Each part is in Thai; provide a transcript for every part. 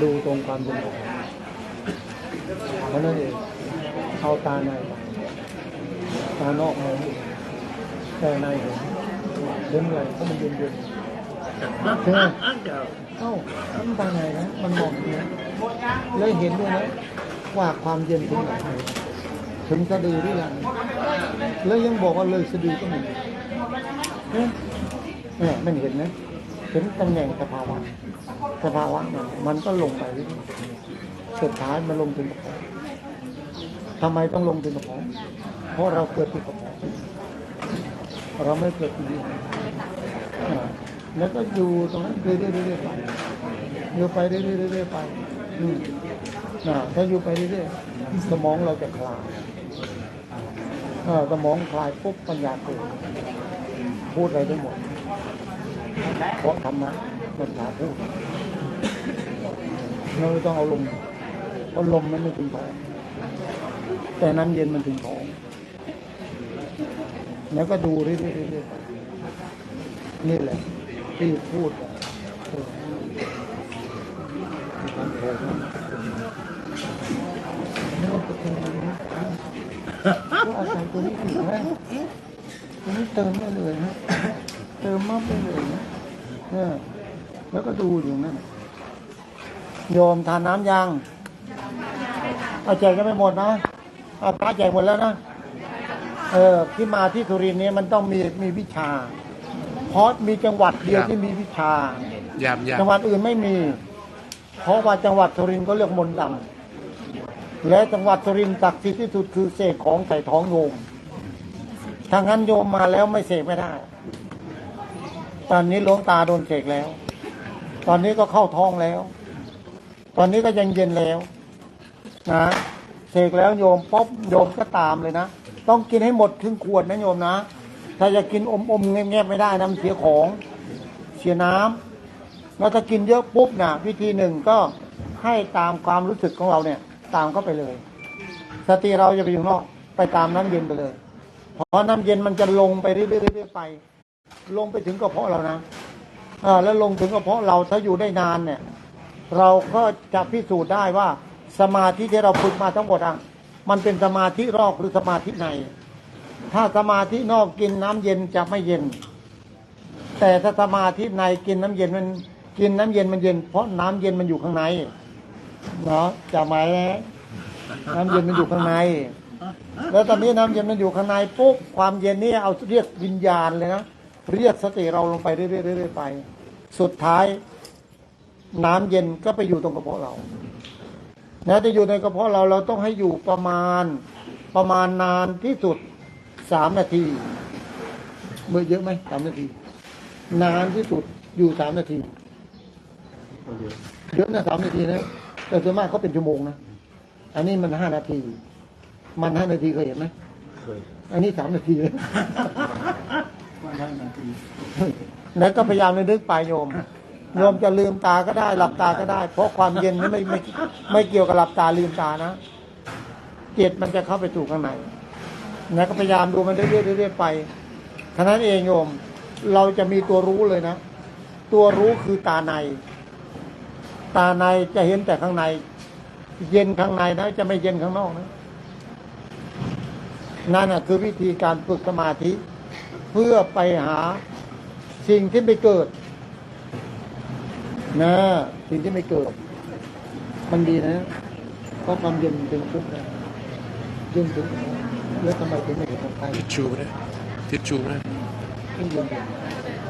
ดูตรงความเย็นออกเพราะนั่นเองเอาตาในตานอกมองแต่ในเห็นเห็นอะไรเพราะมันเย็นเย็นใช่ไหมเอ้ามันตาไงนะมันมองอย่างนี้แล้วเห็นด้วยนะว่าความเย็นถึงไหนถึงสะดือหรือยังแล้วยังบอกว่าเลยสะดือก็มีเนี่ยเนี่ยมันเห็นนะ เห็นตำแหน่งสภาวะสภาวะมันมันก็ลงไปสุดท้ายมันลงถึงกระเพาะทำไมต้องลงถึงกระเพาะเพราะเราเกิดที่กระเพาะเราไม่เกิดที่นี่แล้วก็อยู่ตรงนั้นเรื่อยๆไปอยู่ไปเรื่อยๆไปถ้าอยู่ไปเรื่อยๆสมองเราจะคลายสมองคลายปุ๊บปัญญาเกิดพูดอะไรได้หมด เพราะธรรมะมันพาพูดเราต้องเอาลมเพราะลมมันไม่ถึงท้อง แต่น้ำเย็นมันถึงท้อง แล้วก็ดูเรื่อยๆนี่แหละ ที่พูดเออมีความโผล่มานี่มันจะเป็นอย่างนี้ก็อาศัยตัวนี้อีกนะตัวนี้เติมได้เลยนะ เติมมากได้เลยนะเออแล้วก็ดูอยู่นั่นโยมทานน้ำยังเอาแจกกันไม่หมดนะเอาพระแจกหมดแล้วนะเออที่มาที่สุรินทร์เนี้มันต้องมีมีวิชาเพราะมีจังหวัดเดียวที่มีวิชายามยามจังหวัดอื่นไม่มี เพราะว่าจังหวัดสุรินทร์ก็เรียกมนต์ดำและจังหวัดสุรินทร์ศักดิ์สิทธิ์ที่สุดคือเสกของใส่ท้องโยมถ้างั้นโยมมาแล้วไม่เสกไม่ได้ ตอนนี้หลวงตาโดนเสกแล้ว ตอนนี้ก็เข้าท้องแล้ว ตอนนี้ก็ยังเย็นแล้ว นะเสกแล้วโยมป๊อบโยมก็ตามเลยนะต้องกินให้หมดครึ่งขวดนะโยมนะ ถ้าจะกินอมอมๆแงบๆไม่ได้นะมันเสียของเสียน้ำแล้วถ้ากินเยอะปุ๊บนะวิธีหนึ่งก็ให้ตามความรู้สึกของเราเนี่ย ตามเข้าไปเลย สติเราจะไปอยู่นอกไปตามน้ำเย็นไปเลยเพราะน้ำเย็นมันจะลงไปเรื่อยๆไป ลงไปถึงกระเพาะเรานะอ่าแล้วลงถึงกระเพาะเราถ้าอยู่ได้นานเนี่ย เราก็จะพิสูจน์ได้ว่าสมาธิที่เราฝึกมาทั้งหมดอะมันเป็นสมาธิรอกหรือสมาธิใน ถ้าสมาธินอกกินน้ำเย็นจะไม่เย็น แต่ถ้าสมาธิในกินน้ำเย็นมันกินน้ำเย็นมันเย็น เพราะน้ำเย็นมันอยู่ข้างในเนาะจะหมายนะน้ำเย็นมันอยู่ข้างใน แล้วตอนนี้น้ำเย็นมันอยู่ข้างในปุ๊บความเย็นนี่เอาเรียกวิญญาณเลยนะ เรียกสติเราลงไปเรื่อยๆเรื่อยๆไป สุดท้าย น้ำเย็นก็ไปอยู่ตรงกระเพาะเรานะจะอยู่ในกระเพาะเราเราต้องให้อยู่ประมาณประมาณนานที่สุดสามนาทีเมื่อเยอะไหมสามนาที นานที่สุดอยู่สามนาทีเยอะนะสามนาทีนะแต่ส่วนมากเขาเป็นชั่วโมงนะอันนี้มันห้านาที มันห้านาทีเคยเห็นไหมเคยอันนี้สามนาทีเลย แล้วก็พยายามนึกไปโยม โยมจะลืมตาก็ได้ หลับตาก็ได้ เพราะความเย็นนี่ไม่ไม่ไม่เกี่ยวกับหลับตาลืมตานะจิตมันจะเข้าไปสู่ข้างในแล้วก็พยายามดูมันเรื่อยๆเรื่อยๆไปท่านั้นเองโยม เราจะมีตัวรู้เลยนะ ตัวรู้คือตาใน ตาในจะเห็นแต่ข้างใน เย็นข้างในนะจะไม่เย็นข้างนอกนะนั่นน่ะคือวิธีการฝึกสมาธิ เพื่อไปหาสิ่งที่ไม่เกิดนะสิ่งที่ไม่เกิด มันดีนะเพราะความเย็นเป็นทุกข์นะเย็นถึงแล้วทำไมถึงไม่เห็นคนไทยทิชชูนะทิชชูนะที่เย็นอยู่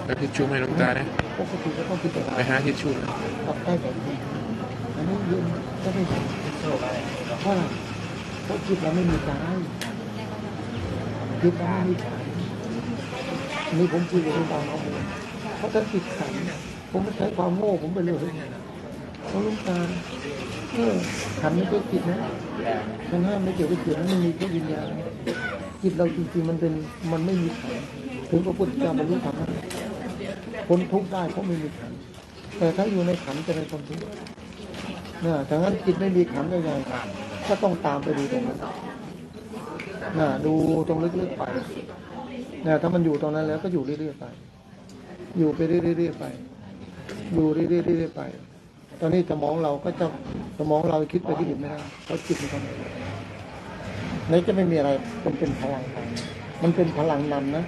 แล้วทิชชูให้หลวงตานะปกติก็ต้องคิดแต่ไปหาทิชชูนะกับใกล้แบบนี้อันนี้เย็นก็ไม่เห็นเพราะอะไรเพราะจิตเราไม่มีกายจิตเราไม่มีกายอั นี่ผมคุยกับคุณตาเขาเลยเพราะถ้าจิตขันผมไม่ใช้ความโง่ผมไปเลยเพราลุงตาเออขันไม่ใช่จิตนะขันห้ามไม่เกี่ยวกับจิตนะมันมีแค่วิญญาณจิตเราจริงๆมันเป็นมันไม่มีขันถึงพระพุทธเจ้าบรรลุธรรมได้พ้นทุกข์ได้เพราะไม่มีขันแต่ถ้าอยู่ในขันจะในความทุกข์นะถ้างั้นจิตไม่มีขันได้ยังไงก็ต้องตามไปดูตรงนั้นนะดูตรงลึกๆไป นะถ้ามันอยู่ตรงนั้นแล้วก็อยู่เรื่อยๆไป อยู่ไปเรื่อยๆไป อยู่เรื่อยๆไป ตอนนี้สมองเราก็จะสมองเราคิดไปที่อื่นไม่ได้เพราะจิตมันทำไหนจะไม่มีอะไรมันเป็นพลังไปมันเป็นพลังนำนะ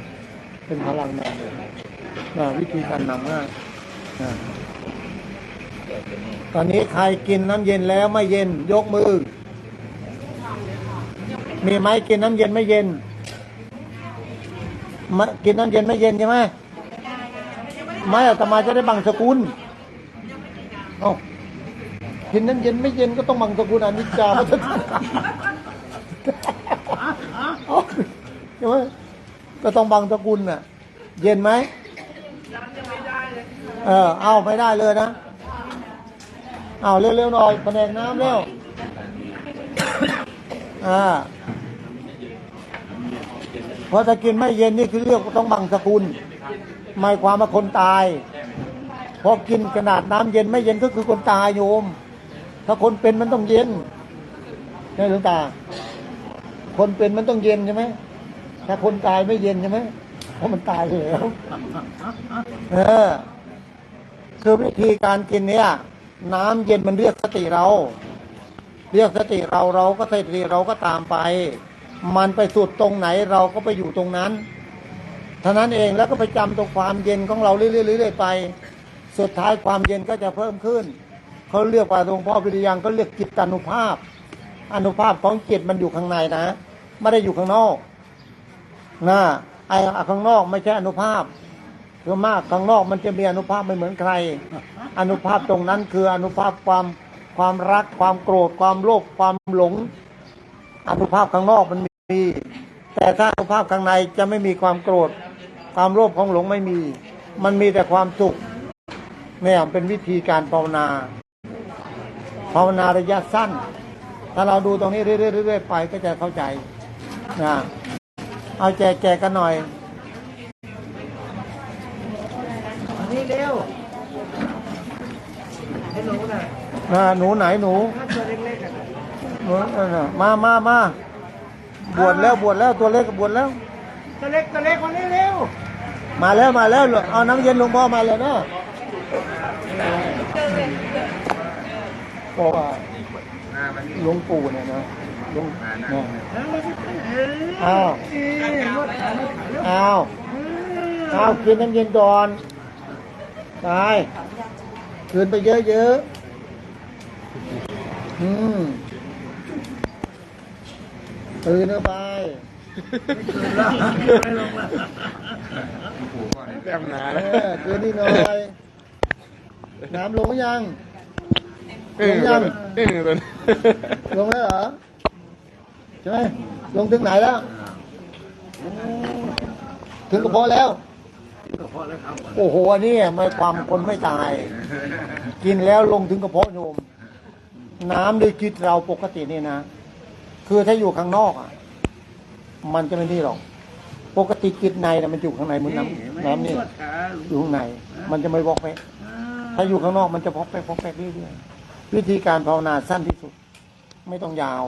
เป็นพลังนำนะวิธีการนำง่ายนะตอนนี้ใครกินน้ำเย็นแล้วไม่เย็น ยกมือ มีไหมกินน้ำเย็นไม่เย็น มะกินน้ำเย็นไม่เย็นใช่ไหมไม่อาตมาจะได้บังสกุลเอากินน้ำเย็นไม่เย็นก็ต้องบังสกุลอนิจจาวัฏฏเอาใช่ไหมก็ต้องบังสกุลน่ะ เย็นไหมเออเอาไม่ได้เลยนะเอาเร็วๆหน่อยแผนกน้ำเร็วอ่าเพ ราะถ้ากินไม่เย็นนี่คือเรียกต้องบังสกุลหมายความว่าคนตายพราะกินขนาดน้ำเย็นไม่เย็นก็คือคนตายโยม ถ้าคนเป็นมันต้องเย็นใช่หรือตา คนเป็นมันต้องเย็นใช่ไหมถ้าคนตายไม่เย็นใช่ไหมเพราะมันตายแล้วเออคือวิธีการกินเนี่ย น้ำเย็นมันเรียกสติเรา เรียกสติเราเราก็สติเราก็ตามไป มันไปสุดตรงไหนเราก็ไปอยู่ตรงนั้นเท่านั้นเองแล้วก็ไปจำตรงความเย็นของเราเรื่อยๆไป สุดท้ายความเย็นก็จะเพิ่มขึ้นเขาเรียกว่าหลวงพ่อวิริยังก็เรียกจิตานุภาพ อนุภาพของจิตมันอยู่ข้างในนะไม่ได้อยู่ข้างนอกนะไอ้ข้างนอกไม่ใช่อนุภาพคือมากข้างนอกมันจะมีอนุภาพไม่เหมือนใคร อนุภาพตรงนั้นคืออนุภาพความความรักความโกรธความโลภความหลงอนุภาพข้างนอกมัน มีแต่ถ้าอนุภาพข้างในจะไม่มีความโกรธ ความโลภความหลงไม่มี มันมีแต่ความสุขเนี่ยเป็นวิธีการภาวนา ภาวนาระยะสั้น ถ้าเราดูตรงนี้เรื่อยๆๆไปก็จะเข้าใจนะเอาแจกแจกกันหน่อยนี่เร็วให้หนูน่ะอ่าหนูไหนหนูถ้าตัวเล็กๆอะหนูเออมามามา บวชแล้วบวชแล้วตัวเล็กก็บวชแล้ว ตัวเล็กตัวเล็กคนนี้เร็วมาแล้วมาแล้วเอาน้ำเย็นหลวงพ่อมาเลยนะเพราะว่าหลวงปู่เนี่ยนะหลวงเนี่ยเอออ้าวเออนวดขาแล้วขาแล้วอ้าวอ้าวกินน้ำเย็นก่อนตายคืนไปเยอะๆอืม ตื่นเข้าไปแต้มหนาเอแล้วอคืนนี่หน่อยน้ำลงยัง เอ้ยตัวนี้เอ้ยตัวนี้ลงแล้วเหรอใช่ไหมลงถึงไหนแล้ว ถึงกระเพาะแล้ว โอ้โหอันนี้ไม่ความคนไม่ตาย กินแล้วลงถึงกระเพาะโยมน้ำด้วยจิตเราปกตินี่นะ คือถ้าอยู่ข้างนอกอะ มันจะไม่นี่หรอก ปกติจิตในนะมันอยู่ข้างในเหมือนน้ำน้ำนี่นวดขาอยู่ข้างใน มันจะไม่วอกไปถ้าอยู่ข้างนอกมันจะพอกไปพอกไปเรื่อยๆวิธีการภาวนาสั้นที่สุด ไม่ต้องยาว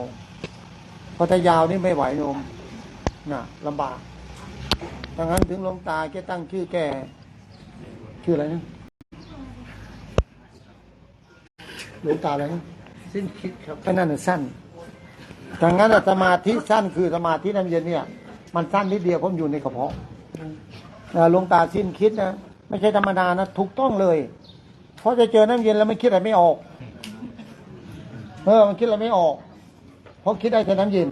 เพราะถ้ายาวนี่ไม่ไหวโยมน่ะลำบากดังนั้นถึงหลวงตาแกตั้งชื่อแกชื่ออะไรนะหลวงตาอะไรนะสิ้นคิดครับก็นั่นน่ะสั้น ดังนั้นน่ะสมาธิสั้นคือสมาธิน้ำเย็นเนี่ย มันสั้นนิดเดียวเพราะมันอยู่ในกระเพาะนะหลวงตาสิ้นคิดนะไม่ใช่ธรรมดานะถูกต้องเลย เพราะจะเจอน้ำเย็นแล้วมันคิดอะไรไม่ออกเออมันคิดอะไรไม่ออก เพราะคิดได้แต่น้ำเย็น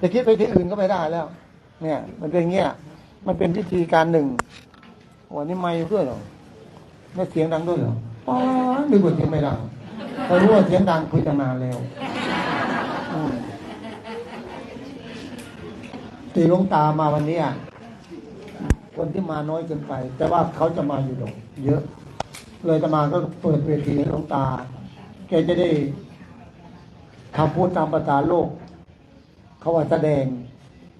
จะคิดไปที่อื่นก็ไม่ได้แล้ว เนี่ย มันเป็นอย่างเงี้ยมันเป็นวิธีการหนึ่งวันนี้ไม่ด้วยเหรอไม่เสียงดังด้วยเหรอป้าดึงว่าเสียงไม่ดังแต่รู้ว่าเสียงดังคุยตั้งนานแล้วอืม ตีลงตามาวันนี้คนที่มาน้อยเกินไป แต่ว่าเขาจะมาอยู่ดอกเยอะ เลยจะมาก็เปิดเวทีให้ลงตา แกจะได้คำพูดตามภาษาโลก เขาว่าแสดง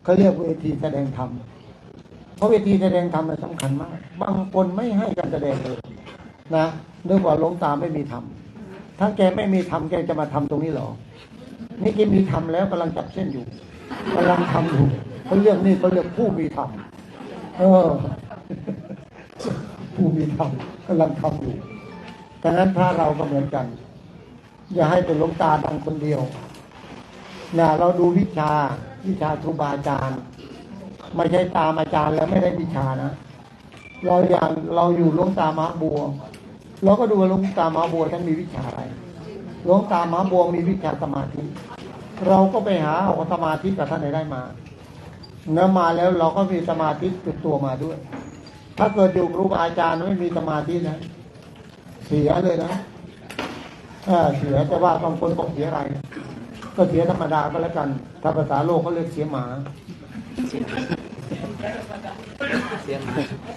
เขาเรียกเวทีแสดงธรรมเพราะเวทีแสดงธรรมมันสำคัญมาก บางคนไม่ให้การแสดงเลยนะเนื่องว่าลงตาไม่มีธรรมถ้าแกไม่มีธรรมแกจะมาทำตรงนี้หรอนี่แกมีธรรมแล้วกำลังจับเส้นอยู่กำลังทำอยู่ เขาเรียกนี่เขาเรียกผู้มีธรรมเออ ผู้มีธรรมกำลังทำอยู่ดังนั้นพระเราก็เหมือนกัน อย่าให้เป็นหลวงตาดังคนเดียวนะเราดูวิชาวิชาครูบาอาจารย์ไม่ใช่ตามอาจารย์แล้วไม่ได้วิชานะเราอย่างเราอยู่หลวงตามหาบัวเราก็ดูหลวงตามหาบัวท่านมีวิชาอะไรหลวงตามหาบัวมีวิชาสมาธิ เราก็ไปหาเอาสมาธิกับท่านไหนได้มา เนื้อมาแล้วเราก็มีสมาธิติดตัวมาด้วย ถ้าเกิดอยู่ครูบาอาจารย์ไม่มีสมาธินะเสียเลยนะเสียแต่ว่าบางคนบอกเสียอะไร ก็เสียธรรมดาก็แล้วกันถ้าภาษาโลกเขาเรียกเสียหมา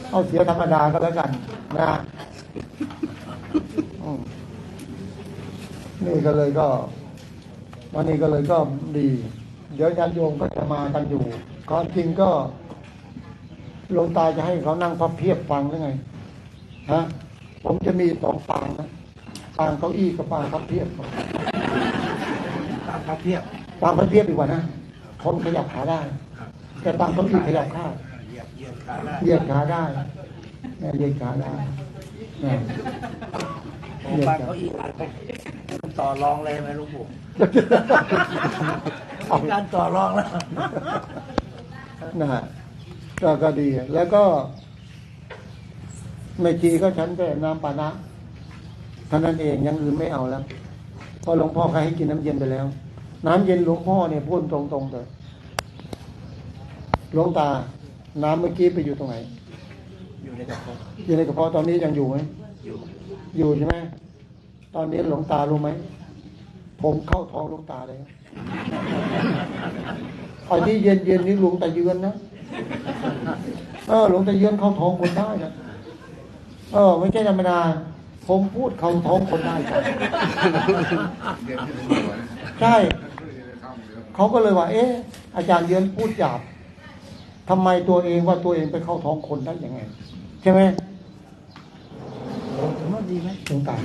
เอาเสียธรรมดาก็แล้วกันนะนี่ก็เลยก็ วันนี้ก็เลยก็ดี เดี๋ยวญาติโยมก็จะมากันอยู่ ความจริงก็หลวงตาจะให้เขานั่งพับเพียบฟังหรือไงฮะผมจะมีสองปางนะปางเก้าอี้กับปางพับเพียบตามพระเทียบปางพับเพียบดีกว่านะคนขยับขาได้ แต่ปางเก้าอี้ขยับข้างเหยียบเหยียบขาได้เหยียดขาได้เนี่ยเหยียดขาได้เนี่ยโอ้บ้านเขาอีกอันไปมันต่อรองเลยไหมหลุงปู่เอาการต่อรองแล้ว นะฮะก็ก็ดี แล้วก็ไม่ชีก็ฉันแต่น้ำปานะเท่านั้นเองอยังอื่นไม่เอาแล้วเพราะหลวงพ่อเคยให้กินน้ำเย็นไปแล้ว น้ำเย็นหลวงพ่อเนี่ยพูดตรงๆเลยหลวงตา น้ำเมื่อกี้ไปอยู่ตรงไหน อยู่ในกระเพาะอยู่ในกระเพาะตอนนี้ยังอยู่ไหมอยู่อยู่ใช่ไหมตอนนี้หลวงตารู้ไหมผมเข้าท้องหลวงตาเลย ไอ้ที่เย็นเย็นๆนี่หลวงตาเยือนนะเออหลวงตาเยือนเข้าท้องคนได้นะเออ ไม่ใช่ธรรมดาผมพูดเข้าท้องคนได้ครับใช่เขาก็เลยว่า เอ๊ะอาจารย์เยือนพูดหยาบทำไมตัวเองว่าตัวเองไปเข้าท้องคนได้ยังไง ใช่ไหมผมว่าดีไหมสงตาร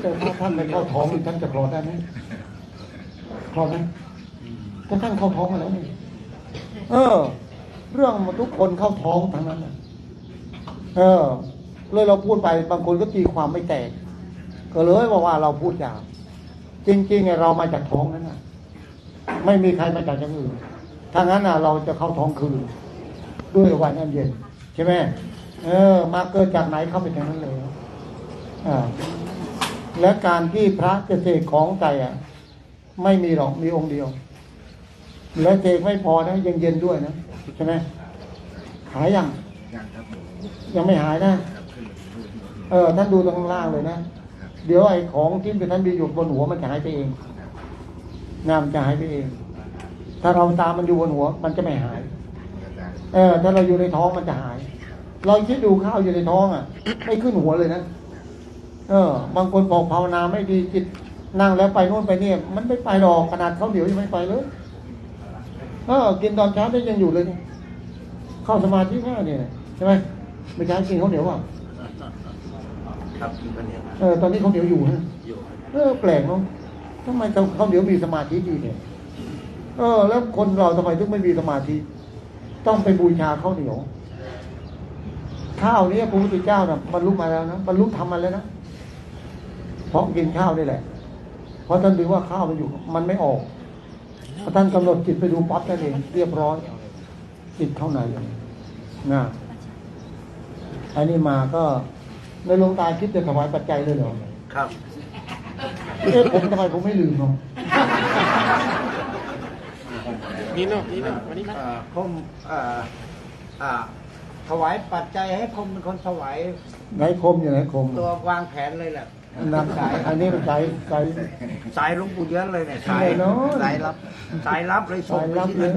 แต่ถ้าท่านไปเข้าท้องนี่ท่านจะคลอดได้ไหมคลอดไหม ก็ท่านเข้าท้องมาแล้วนี่เออ เรื่องมันทุกคนเข้าท้องทั้งนั้นน่ะเออเลยเราพูดไปบางคนก็ตีความไม่แตก ก็เลยบอกว่าเราพูดอย่างจริงๆไงเรามาจากท้องนั้นน่ะไม่มีใครมาจากอย่างอื่นถ้างั้นน่ะ เราจะเข้าท้องคืน ด้วยวันน้ำเย็นใช่ไหมเออ มาเกิดจากไหนเข้าไปทางนั้นเลยอ่าและการที่พระจะเสกของใจอะ ไม่มีหรอกมีองค์เดียว และเสกไม่พอนะยังเย็นด้วยนะใช่ไหมหายยังยังไม่หายนะเออท่านดูตรงข้างล่างเลยนะเดี๋ยวไอ้ของที่เป็นท่านมีอยู่บนหัวมันจะหายไปเองน้ำจะหายไปเอง ถ้าเราตามมันอยู่บนหัว มันจะไม่หาย เออ ถ้าเราอยู่ในท้องมันจะหาย เราคิดดูข้าวอยู่ในท้องอะไม่ขึ้นหัวเลยนะเออ บางคนบอกภาวนาไม่ดีจิตนั่งแล้วไปโน่นไปนี่มันไม่ไปหรอกขนาดเขาวเหนียวยังไม่ไปเลยเออกินตอนเช้าได้ยังอยู่เลยนี่เข้าสมาธิแค่เนี่ยใช่ไหมไม่ใช่กินข้าวเหนียวอะครับกินคนเดียวเออตอนนี้ข้าวเหนียวอยู่นะอยู่เออแปลกเนาะทำไมข้าวเหนียวมีสมาธิดีเนี่ย เออ แล้วคนเราทำไมถึงไม่มีสมาธิ ต้องไปบูชาข้าวเหนียวข้าวเนี้พระพุทธเจ้านะบรรลุมาแล้วนะบรรลุธรรมมาแล้วนะเพราะกินข้าวนี่แหละ เพราะท่านดูว่าข้าวมันอยู่ มันไม่ออก พอท่านกำหนดจิตไปดูปั๊บนั่นเองเรียบร้อยจิตเข้าในนะอันนี้มาก็ในหลวงตาคิดจะถวายปัจจัยเลยเหรอครับเอ๊ะผมทำไมผมไม่ลืมเนาะนี่เนาะนี่เนาะวันนี้นะเอ่อผมเอ่ออ่าถวายปัจจัยให้ผมเป็นคนถวายไหนคมอยู่ไหนคมตัววางแผนเลยแหละ นำสายอันนี้เป็นสายสาย สายหลุงปู่เยือนเลยเนี่ยสายแน่นอน สายรับ สายรับเลยส่สางยไปลับที่เลนั่ยน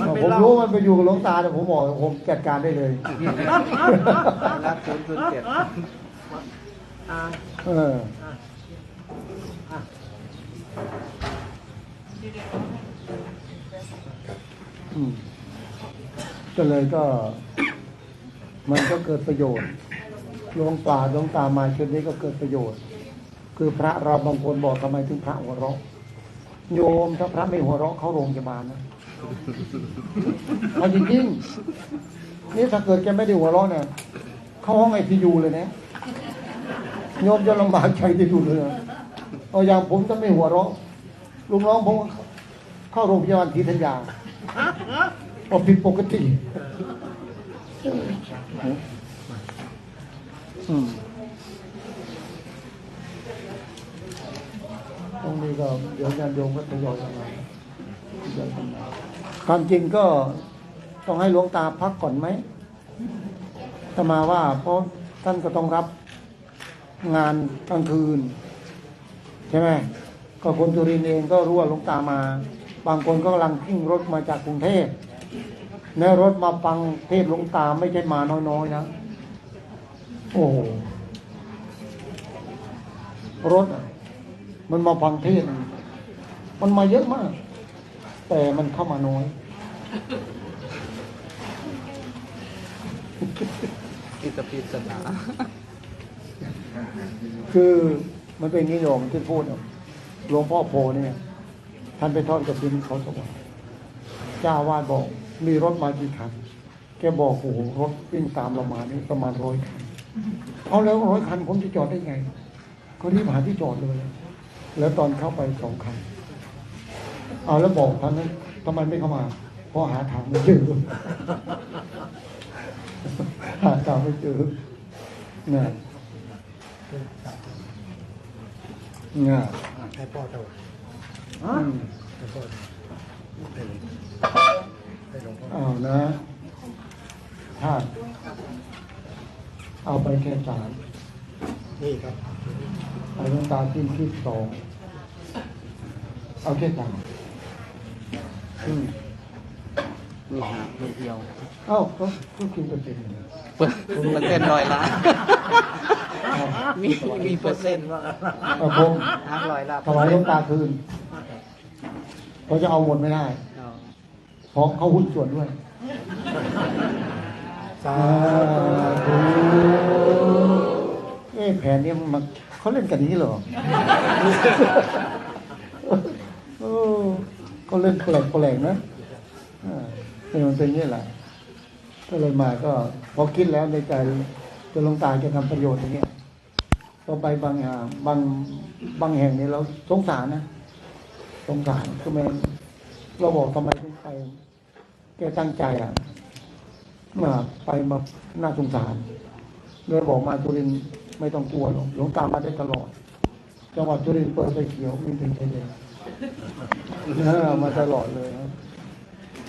มันผเป็นมเหล้ารู้มันไปอยู่กับหลวงตาแต่ผมบอกผมจัดการได้เลยสายรับศูนย์ศูนย์เจ็ดอ่าเอออะอืมก็เลยก็ มันก็เกิดประโยชน์ หลวงป่าหลวงตามาชุดนี้ก็เกิดประโยชน์ คือพระเราบางคนบอกทำไมถึงพระหัวเราะ โยมถ้าพระไม่หัวเราะเขาโรงพยาบาลนะเอาจริงๆนี่ถ้าเกิดแกไม่ได้หัวเราะเนี่ยเข้าห้องไอซียูเลยนะโยมจะลำบากใจที่สุดเลยเอาอย่างผมถ้าไม่หัวเราะลุงน้องผมเข้าโรงพยาบาลทีทัญญาพราะผิดปกติ อืมตรงนี้ก็เดี๋ยวญาติโยมก็ทยอยกันมาความจริงก็ต้องให้หลวงตาพักก่อนไหมถ้ามาว่า เพราะท่านก็ต้องรับงานกลางคืน ใช่ไหมก็คนจุรินเองก็รู้ว่าหลวงตามา บางคนก็กำลังขึ้นรถมาจากกรุงเทพในรถมาฟังเทศหลวงตาไม่ใช่มาน้อยๆนะ โอ้โหรถอะมันมาฟังเทศน์มันมาเยอะมาก แต่มันเข้ามาน้อยอิตาปิสนาคือมันเป็นนิยมที่พูดอะหลวงพ่อโพเนี่ย ท่านไปทอดกระถินเขาสวรรค์เจ้าวาดบอก มีรถมากี่คันแกบอกโอ้โหรถวิ่งตามเรามานี่ประมาณร้อยคัน เอาแล้วร้อยคันผมจะจอดได้ไงเขารีบหาที่จอดเลย แล้วตอนเข้าไปสองคัน เอาแล้วบอกท่านนั้นทำไมไม่เข้ามา เพราะหาทางไม่เจอ หาทางไม่เจอเนี่ยเนี่ยให้พ่อถวายอืมให้พ่อให้หลวงพ่อเอานะถ้า เอาไปแค่สามนี่ครับเอาน้ำตาจิ้มคิดสองเอาแค่สามอืมนี่ฮะนิดเดียวเอ้าก็ก็กินเปอร์เซ็นต์เนี่ย เปอร์เปอร์เซ็นต์ร้อยละ มีมีเปอร์เซ็นต์ว่าเอาผมห้าร้อยละถวายหลวงตาคืนเขาจะเอาหมดไม่ได้ เพราะเขาหุ้นส่วนด้วย สาธุเอ๊ะแผนนี้มันเขาเล่นกันนี้หรอเออเขาเล่นแปลกๆนะอ่าเป็นมันเป็นอย่างนี้แหละก็เลยมาก็พอคิดแล้วในใจจะลงตาจะทำประโยชน์อย่างเงี้ยพอไปบางอย่างบางบางแห่งเนี่ยเราสงสารนะสงสารคือมันเราบอกทำไมถึงไปแกตั้งใจอะ มาไปมาน่าสงสารเลยบอกมาจุรินทร์ไม่ต้องกลัวหรอกหลวงตามาได้ตลอด จังหวัดจุรินทร์เปิดไฟเขียวมีถึงใจแดงเออมาตลอดเลยครับ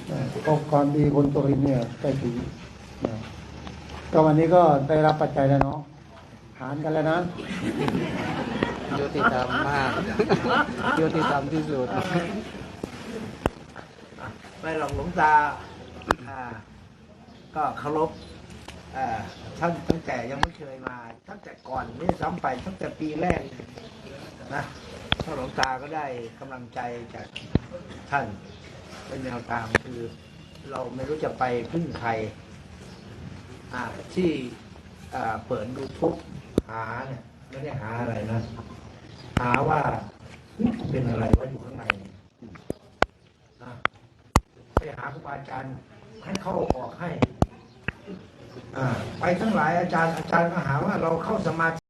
เออก็ความดีคนจุรินทร์เนี่ยใจถึงนะก็วันนี้ก็ได้รับปัจจัยแล้วเนาะหารกันแล้วนะยุติธรรมมากยุติธรรมที่สุดไม่หรอกหลวงตาอ่า ก็เคารพอ่าท่านตั้งแต่ยังไม่เคยมา ตั้งแต่ก่อนนี่ซ้ำไปตั้งแต่ปีแรกนะถ้าหลวงตาก็ได้กำลังใจจากท่านเป็นแนวทางคือเราไม่รู้จะไปพึ่งใครที่เปิดดูทุกหาเนี่ยไม่ได้หาอะไรนะ หาว่าเป็นอะไรว่าอยู่ข้างในไปหาครูบาอาจารย์ให้เข้าออกให้ ไปทั้งหลายอาจารย์อาจารย์ก็หาว่าเราเข้าสมาธิ